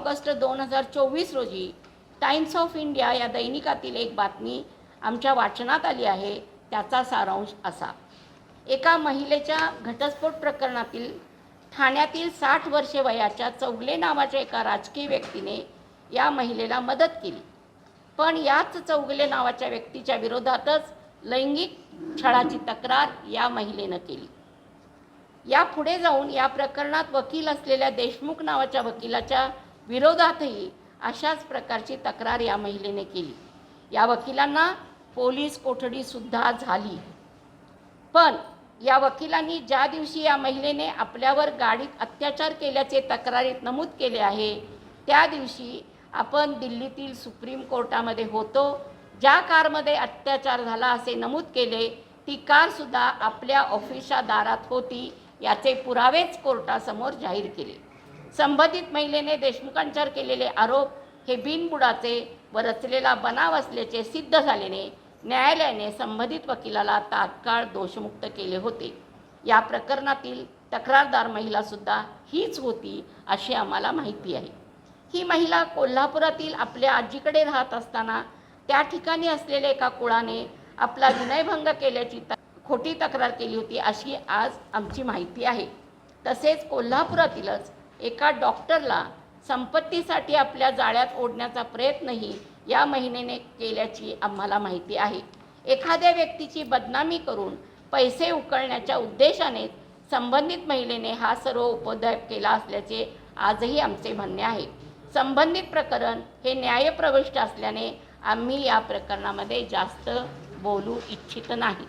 August दोन हजार चोवीस रोजी टाइम्स ऑफ इंडिया या दैनिकातील एक बातमी आमच्या वाचनात आली आहे त्याचा सारांश असा. एका महिलेच्या घटस्फोट प्रकरणातील ठाण्यातील साठ वर्षे वयाच्या चौगले नावाच्या एका राजकीय व्यक्तीने या महिलेला मदत केली. पण याच चौगले नावाच्या व्यक्तीच्या विरोधातच लैंगिक छळाची तक्रार या महिलेनं केली. या पुढे जाऊन या प्रकरणात वकील असलेल्या देशमुख नावाच्या वकिलाच्या विरोधातही अशाच प्रकारची तक्रार या महिलेने केली. या वकिलांना पोलीस कोठडीसुद्धा झाली. पण या वकिलांनी ज्या दिवशी या महिलेने आपल्यावर गाडीत अत्याचार केल्याचे तक्रारीत नमूद केले आहे त्या दिवशी आपण दिल्लीतील सुप्रीम कोर्टामध्ये होतो. ज्या कारमध्ये अत्याचार झाला असे नमूद केले ती कारसुद्धा आपल्या ऑफिसच्या दारात होती याचे पुरावेच कोर्टासमोर जाहीर केले. संबंधित महिलेने देशमुखांच्यावर केलेले आरोप हे बिनबुडाचे व रचलेला बनाव असल्याचे सिद्ध झाल्याने न्यायालयाने संबंधित वकिलाला तात्काळ दोषमुक्त केले होते. या प्रकरणातील तक्रारदार महिलासुद्धा हीच होती अशी आम्हाला माहिती आहे. ही महिला कोल्हापुरातील आपल्या आजीकडे राहत असताना त्या ठिकाणी असलेल्या एका कुळाने आपला विनयभंग केल्याची त खोटी तक्रार केली होती अशी आज आमची माहिती आहे. तसेच कोल्हापुरातीलच एका डॉक्टरला संपत्तीसाठी आपल्या जाळ्यात ओढण्याचा प्रयत्नही या महिनेने केल्याची आम्हाला माहिती आहे. एखाद्या व्यक्तीची बदनामी करून पैसे उकळण्याच्या उद्देशाने संबंधित महिलेने हा सर्व उपद्रव केला असल्याचे आजही आमचे म्हणणे आहे. संबंधित प्रकरण हे न्यायप्रविष्ट असल्याने आम्ही या प्रकरणामध्ये जास्त बोलू इच्छित नाही.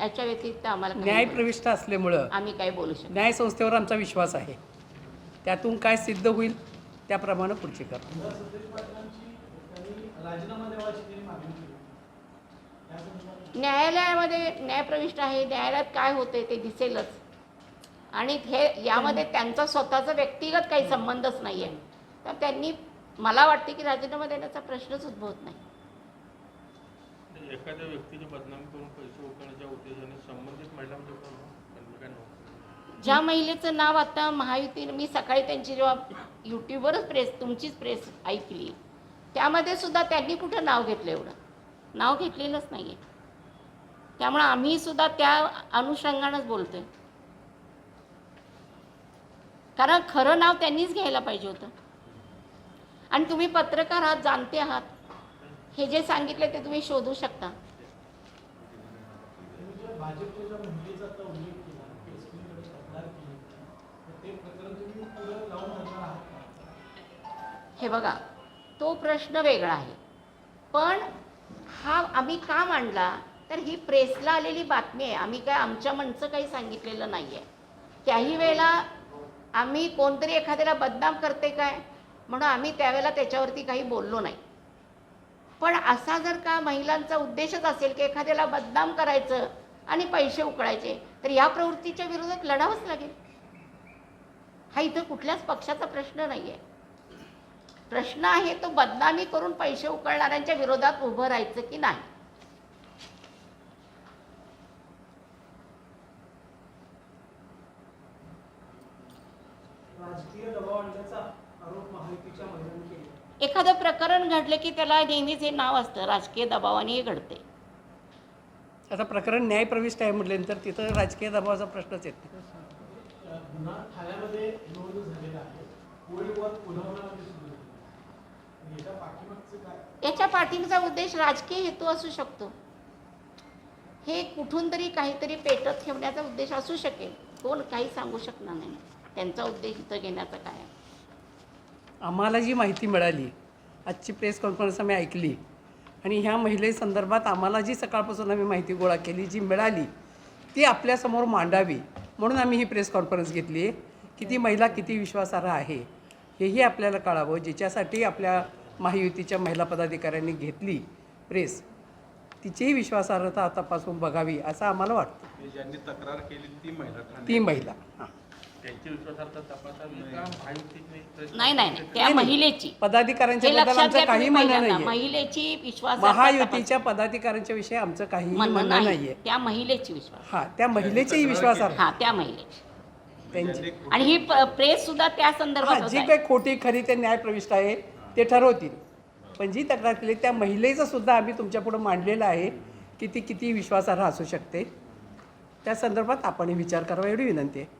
याच्या व्यतिरिक्त आम्हाला काही न्याय बोलू- प्रविष्ट असल्यामुळं आम्ही काही बोलू शकतो न्याय संस्थेवर आमचा विश्वास आहे. त्यातून काय सिद्ध होईल त्याप्रमाणे पुढची करतो न्यायालयामध्ये न्यायप्रविष्ट आहे न्यायालयात काय होते ते दिसेलच. आणि हे यामध्ये त्यांचा स्वतःचा व्यक्तिगत काही संबंधच नाही आहे तर त्यांनी मला वाटते की राजीनामा देण्याचा प्रश्नच उद्भवत नाही. एखाद्या व्यक्तीची बदनामी करून पैसे उकळण्याच्या उद्देशाने संबंधित महिला ज्या महिलेचं नाव आता महायुतीने मी सकाळी त्यांची जेव्हा यूट्यूबवरच प्रेस तुमचीच प्रेस ऐकली त्यामध्ये सुद्धा त्यांनी कुठं नाव घेतलं एवढं? नाव घेतलेलंच नाही आहे त्यामुळं आम्ही सुद्धा त्या अनुषंगानंच बोलतोय. कारण खरं नाव त्यांनीच घ्यायला पाहिजे होतं. आणि तुम्ही पत्रकार आहात जाणते आहात. हे जे सांगितले ते तुम्ही शोधू शकता. हे बघा तो प्रश्न वेगळा आहे. पण हा आम्ही का मांडला? तर ही प्रेसला आलेली बातमी आहे. आम्ही काय आमच्या मनचं काही सांगितलेलं नाही आहे त्याही वेळेला आम्ही कोणतरी एखाद्याला बदनाम करते काय? म्हणून आम्ही त्यावेळेला त्याच्यावरती काही बोललो नाही. पण असा जर का महिलांचा उद्देशच असेल की एखाद्याला बदनाम करायचं आणि पैसे उकळायचे तर या प्रवृत्तीच्या विरोधात लढावंच लागेल. हा इथं कुठल्याच पक्षाचा प्रश्न नाही आहे प्रश्न आहे तो बदनामी करून पैसे उकळणाऱ्यांच्या विरोधात उभं राहायचं की नाही? राजकीय दबाव आणण्याचा आरोप महायुतीच्या महिलांनी केला. एखादं प्रकरण घडलं की त्याला नेहमीच हे नाव असतं राजकीय दबावाने हे घडते. आता प्रकरण न्याय प्रविष्ट आहे म्हटल्यानंतर तिथं राजकीय दबावाचा प्रश्नच येत याच्या पाठीमागचं काय? याच्या पाठींचा उद्देश राजकीय हेतू असू शकतो. हे कुठून तरी काहीतरी पेटत ठेवण्याचा उद्देश असू शकेल. कोण काही सांगू शकणार नाही. त्यांचा उद्देश इथं घेण्याचा काय आहे? आम्हाला जी माहिती मिळाली आजची प्रेस कॉन्फरन्स आम्ही ऐकली आणि ह्या महिलेसंदर्भात आम्हाला जी सकाळपासून आम्ही माहिती गोळा केली जी मिळाली ती आपल्यासमोर मांडावी म्हणून आम्ही ही प्रेस कॉन्फरन्स घेतली. आहे की ती महिला किती विश्वासार्ह आहे हेही आपल्याला कळावं ज्याच्यासाठी आपल्या महायुतीच्या महिला पदाधिकाऱ्यांनी घेतली प्रेस तिचीही विश्वासार्हता तपासून बघावी असं आम्हाला वाटतं. ज्यांनी तक्रार केली ती महिला ती महिला हां. नाही. नाही. नाही त्या. महिलेची. पदाधिकाऱ्यांच्या हे बद्दल आमचं काही म्हणणं. नाही महिलेची विश्वास महायुतीच्या पदाधिकाऱ्यांच्या विषयी आमचं काही म्हणणं म्हणणं नाही. नाहीये. त्या महिलेची विश्वास हा त्या महिलेचेही विश्वासार्ह हा त्या महिलेची. त्यांची. आणि ही प्रेस सुद्धा त्या हा संदर्भात जी काही खोटी खरी ते न्यायप्रविष्ट आहे ते ठरवतील. पण जी तक्रार केली त्या महिलेचं सुद्धा आम्ही तुमच्यापुढे मांडलेलं आहे की ती किती विश्वासार्ह असू शकते. त्या संदर्भात आपण विचार करावा एवढी विनंती आहे.